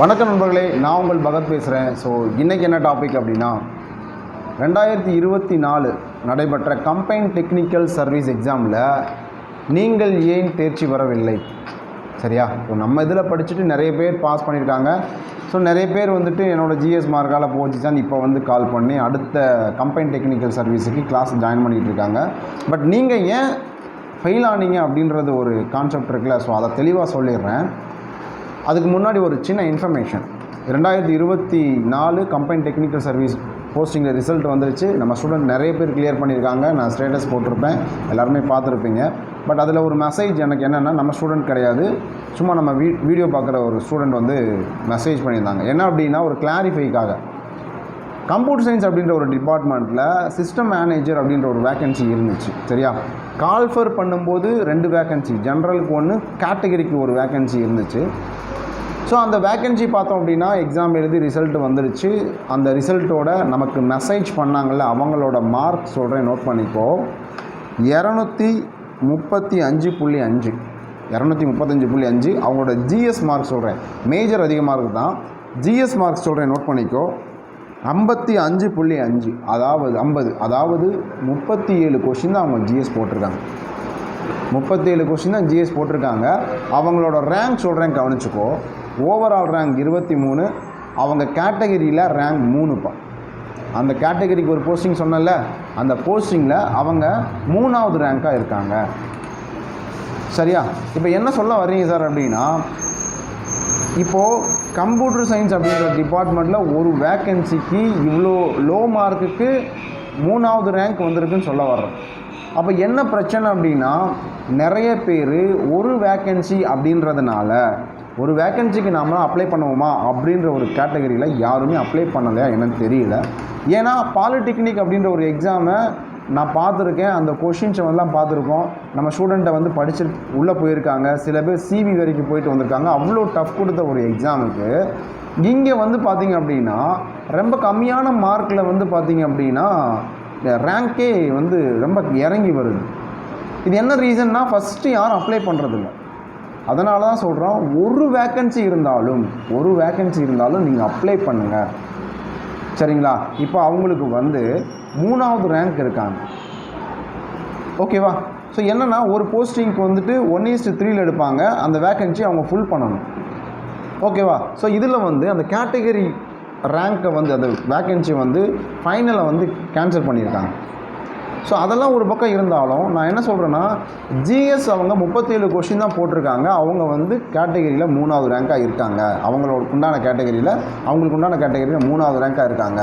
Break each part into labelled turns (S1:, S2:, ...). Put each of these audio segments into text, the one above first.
S1: வணக்கம் நண்பர்களே நான் உங்கள் பகத் பேசுகிறேன் ஸோ இன்றைக்கி என்ன டாபிக் அப்படின்னா ரெண்டாயிரத்தி இருபத்தி நாலு நடைபெற்ற கம்பைன் டெக்னிக்கல் சர்வீஸ் எக்ஸாமில் நீங்கள் ஏன் தேர்ச்சி வரவில்லை? சரியா? இப்போ நம்ம இதில் படிச்சுட்டு நிறைய பேர் பாஸ் பண்ணியிருக்காங்க. ஸோ நிறைய பேர் வந்துட்டு என்னோடய ஜிஎஸ் மார்க்கால் போச்சுச்சான்னு இப்போ வந்து கால் பண்ணி அடுத்த கம்பைன் டெக்னிக்கல் சர்வீஸுக்கு கிளாஸ் ஜாயின் பண்ணிகிட்டு இருக்காங்க. பட் நீங்கள் ஏன் ஃபெயில் ஆனீங்க அப்படின்றது ஒரு கான்செப்ட் இருக்குல்ல. ஸோ அதை தெளிவாக சொல்லிடுறேன். அதுக்கு முன்னாடி ஒரு சின்ன இன்ஃபர்மேஷன் ரெண்டாயிரத்தி இருபத்தி நாலு கம்பைன் டெக்னிக்கல் சர்வீஸ் போஸ்டிங்கில் ரிசல்ட் வந்துருச்சு. நம்ம ஸ்டூடெண்ட் நிறைய பேர் கிளியர் பண்ணியிருக்காங்க. நான் ஸ்டேட்டஸ் போட்டிருப்பேன். எல்லாருமே பார்த்துருப்பீங்க. பட் அதில் ஒரு மெசேஜ் எனக்கு என்னென்னா நம்ம ஸ்டூடெண்ட் கிடையாது. சும்மா நம்ம வீ வீடியோ பார்க்குற ஒரு ஸ்டூடெண்ட் வந்து மெசேஜ் பண்ணியிருந்தாங்க. என்ன அப்படின்னா ஒரு கிளாரிஃபைக்காக கம்ப்யூட்டர் சயின்ஸ் அப்படின்ற ஒரு டிபார்ட்மெண்ட்டில் சிஸ்டம் மேனேஜர் அப்படின்ற ஒரு வேக்கன்சி இருந்துச்சு. சரியா? கால்ஃபர் பண்ணும்போது ரெண்டு வேக்கன்சி ஜென்ரலுக்கு ஒன்று கேட்டகரிக்கு ஒரு வேக்கன்சி இருந்துச்சு. ஸோ அந்த வேக்கன்சி பார்த்தோம் அப்படின்னா எக்ஸாம் எழுதி ரிசல்ட் வந்துடுச்சு அந்த ரிசல்ட்டோட நமக்கு மெசேஜ் பண்ணாங்கல்ல அவங்களோட மார்க் சொல்கிறேன் நோட் பண்ணிக்கோ. இரநூத்தி முப்பத்தி அஞ்சு புள்ளி அஞ்சு. இரநூத்தி முப்பத்தஞ்சு புள்ளி அஞ்சு அவங்களோட ஜிஎஸ் மார்க் சொல்கிறேன் மேஜர் அதிகமாக இருக்குது தான். ஜிஎஸ் மார்க் சொல்கிறேன் நோட் பண்ணிக்கோ. ஐம்பத்தி அஞ்சு புள்ளி அஞ்சு அதாவது ஐம்பது அதாவது முப்பத்தி ஏழு கொஷின் தான் அவங்க ஜிஎஸ் போட்டிருக்காங்க. முப்பத்தேழு கொஷின் தான் ஜிஎஸ் போட்டிருக்காங்க. அவங்களோட ரேங்க் சொல்கிறேன் கவனிச்சுக்கோ. ஓவரால் ரேங்க் இருபத்தி மூணு. அவங்க கேட்டகரியில் ரேங்க் மூணுப்பா. அந்த கேட்டகரிக்கு ஒரு போஸ்டிங் சொன்னல அந்த போஸ்டிங்கில் அவங்க மூணாவது ரேங்காக இருக்காங்க. சரியா? இப்போ என்ன சொல்ல வர்றீங்க சார் அப்படின்னா இப்போது கம்ப்யூட்டர் சயின்ஸ் அப்படின்ற டிபார்ட்மெண்ட்டில் ஒரு வேக்கன்சிக்கு இவ்வளோ லோ மார்க்குக்கு மூணாவது ரேங்க் வந்திருக்குன்னு சொல்ல வர்றோம். அப்போ என்ன பிரச்சனை அப்படின்னா நிறைய பேர் ஒரு வேக்கன்சி அப்படின்றதுனால ஒரு வேக்கன்சிக்கு நாம அப்ளை பண்ணுவோமா அப்படின்ற ஒரு கேட்டகரியில் யாருமே அப்ளை பண்ணலையா என்னன்னு தெரியல. ஏன்னா பாலிடெக்னிக் அப்படின்ற ஒரு எக்ஸாமை நான் பார்த்துருக்கேன். அந்த கொஷின்ஸை வந்துலாம் பார்த்துருக்கோம். நம்ம ஸ்டூடெண்ட்டை வந்து படிச்சு உள்ளே போயிருக்காங்க. சில பேர் சிவி வரைக்கும் போயிட்டு வந்திருக்காங்க. அவ்வளோ டஃப் கொடுத்த ஒரு எக்ஸாமுக்கு இங்கே வந்து பார்த்தீங்க அப்படின்னா ரொம்ப கம்மியான மார்க்கில் வந்து பார்த்தீங்க அப்படின்னா ரேங்க்கே வந்து ரொம்ப இறங்கி வருது. இது என்ன ரீசன்னா ஃபஸ்ட்டு யாரும் அப்ளை பண்ணுறதில்ல அதனால தான் சொல்கிறோம் ஒரு வேக்கன்சி இருந்தாலும் ஒரு வேக்கன்சி இருந்தாலும் நீங்கள் அப்ளை பண்ணுங்கள் சரிங்களா? இப்போ அவங்களுக்கு வந்து மூணாவது ரேங்க் இருக்காங்க. ஓகேவா ஸோ என்னென்னா ஒரு போஸ்டிங்க்கு வந்துட்டு ஒன் ஈஸ்ட் த்ரீல எடுப்பாங்க. அந்த வேக்கன்சி அவங்க ஃபுல் பண்ணணும். ஓகேவா ஸோ இதில் வந்து அந்த கேட்டகரி ரேங்க்கை வந்து அந்த வேக்கன்சி வந்து ஃபைனலை வந்து கேன்சல் பண்ணியிருக்காங்க. ஸோ அதெல்லாம் ஒரு பக்கம் இருந்தாலும் நான் என்ன சொல்கிறேன்னா ஜிஎஸ் அவங்க முப்பத்தேழு கொஷின் தான் போட்டிருக்காங்க. அவங்க வந்து கேட்டகரியில் மூணாவது ரேங்காக இருக்காங்க. அவங்களோட உண்டான கேட்டகரியில் அவங்களுக்கு உண்டான கேட்டகரியில் மூணாவது ரேங்காக இருக்காங்க.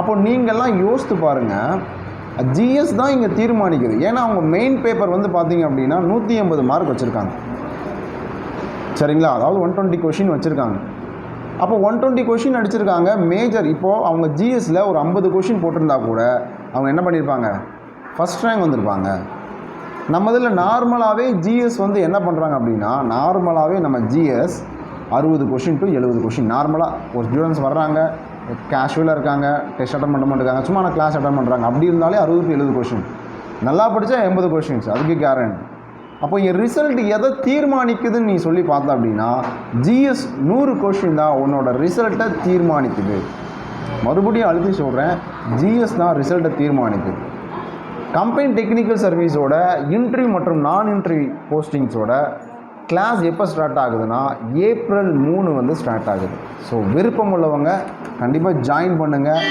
S1: அப்போ நீங்கள்லாம் யோசித்து பாருங்கள் ஜிஎஸ் தான் இங்கே தீர்மானிக்குது. ஏன்னா அவங்க மெயின் பேப்பர் வந்து பார்த்தீங்க அப்படின்னா நூற்றி எண்பது மார்க் வச்சுருக்காங்க. சரிங்களா? அதாவது ஒன் டுவெண்ட்டி கொஷின் வச்சுருக்காங்க. அப்போ ஒன் டுவெண்ட்டி கொஷின் அடிச்சிருக்காங்க. மேஜர் இப்போது அவங்க ஜிஎஸ்சில் ஒரு ஐம்பது கொஷின் போட்டிருந்தா கூட அவங்க என்ன பண்ணியிருப்பாங்க ஃபஸ்ட் ரேங்க் வந்திருப்பாங்க. நம்ம இதில் நார்மலாகவே ஜிஎஸ் வந்து என்ன பண்ணுறாங்க அப்படின்னா நார்மலாகவே நம்ம ஜிஎஸ் அறுபது கொஷின் டு எழுபது கொஷின் நார்மலாக ஒரு ஸ்டூடெண்ட்ஸ் வர்றாங்க கேஷுவலாக இருக்காங்க டெஸ்ட் அட்டன் பண்ண மாட்டேங்காங்க சும்மா நான் கிளாஸ் அட்டன் பண்ணுறாங்க அப்படி இருந்தாலே அறுபது டு எழுபது கொஷின் நல்லா படித்தா எண்பது கொஷின்ஸ் அதுக்கு கேரண்ட் அப்போ இங்கே ரிசல்ட் எதை தீர்மானிக்குதுன்னு நீ சொல்லி பார்த்த அப்படின்னா ஜிஎஸ் நூறு கொஷின் தான் உன்னோட ரிசல்ட்டை தீர்மானிக்குது. மறுபடியும் அழுத்தி சொல்கிறேன் ஜிஎஸ் தான் ரிசல்ட்டை தீர்மானிக்குது. கம்பெனி டெக்னிக்கல் சர்வீஸோட இன்ட்ரி மற்றும் நான் இன்ட்ரி போஸ்டிங்ஸோட கிளாஸ் எப்போ ஸ்டார்ட் ஆகுதுன்னா ஏப்ரல் மூணு வந்து ஸ்டார்ட் ஆகுது. ஸோ விருப்பம் உள்ளவங்க கண்டிப்பாக ஜாயின் பண்ணுங்கள்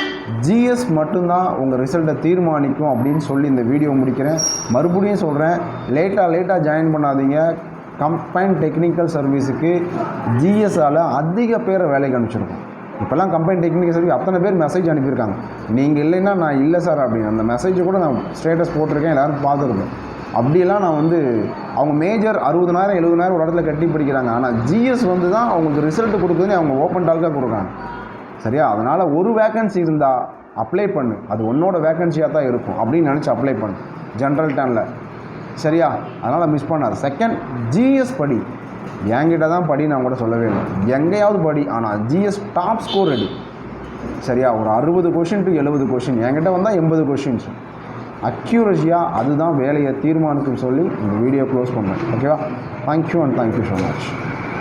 S1: ஜிஎஸ் மட்டும்தான் உங்கள் ரிசல்ட்டை தீர்மானிக்கும் அப்படின்னு சொல்லி இந்த வீடியோ முடிக்கிறேன். மறுபடியும் சொல்கிறேன் லேட்டாக லேட்டாக ஜாயின் பண்ணாதீங்க. கம்பைன் டெக்னிக்கல் சர்வீஸுக்கு ஜிஎஸ்ஸால் அதிக பேரை வேலைக்கு அனுப்பிச்சிருக்கோம். இப்போல்லாம் கம்பெனி டெக்னிக்கல் சர்வீஸ் அத்தனை பேர் மெசேஜ் அனுப்பியிருக்காங்க. நீங்கள் இல்லைன்னா நான் இல்லை சார் அப்படின்னு அந்த மெசேஜை கூட நான் ஸ்டேட்டஸ் போட்டிருக்கேன். எல்லோரும் பார்த்துருக்கேன் அப்படியெல்லாம் நான் வந்து அவங்க மேஜர் அறுபதனாயிரம் எழுபதாயிரம் ஒரு இடத்துல கட்டி படிக்கிறாங்க. ஆனால் ஜிஎஸ் வந்து தான் அவங்களுக்கு ரிசல்ட் கொடுக்குதுன்னு அவங்க ஓப்பன் டால்காக கொடுக்குறாங்க. சரியா? அதனால் ஒரு வேக்கன்சி இருந்தால் அப்ளை பண்ணு. அது உன்னோட வேக்கன்சியாக தான் இருக்கும் அப்படின்னு நினச்சி அப்ளை பண்ணு. ஜென்ரல் டேனில் சரியா? அதனால் மிஸ் பண்ணாது. செகண்ட் ஜிஎஸ் படி என்கிட்ட தான் படி நான் கூட சொல்லவே வேணும் எங்கேயாவது படி ஆனால் ஜிஎஸ் டாப் ஸ்கோர் ரெடி சரியா? ஒரு அறுபது கொஷின் டு எழுபது கொஷின் என்கிட்ட வந்தால் எண்பது கொஷின்ஸ் அக்யூரஸியாக அதுதான் வேலையை தீர்மானிக்கும் சொல்லி இந்த வீடியோ க்ளோஸ் பண்ணேன் ஓகேவா thank you and thank you so much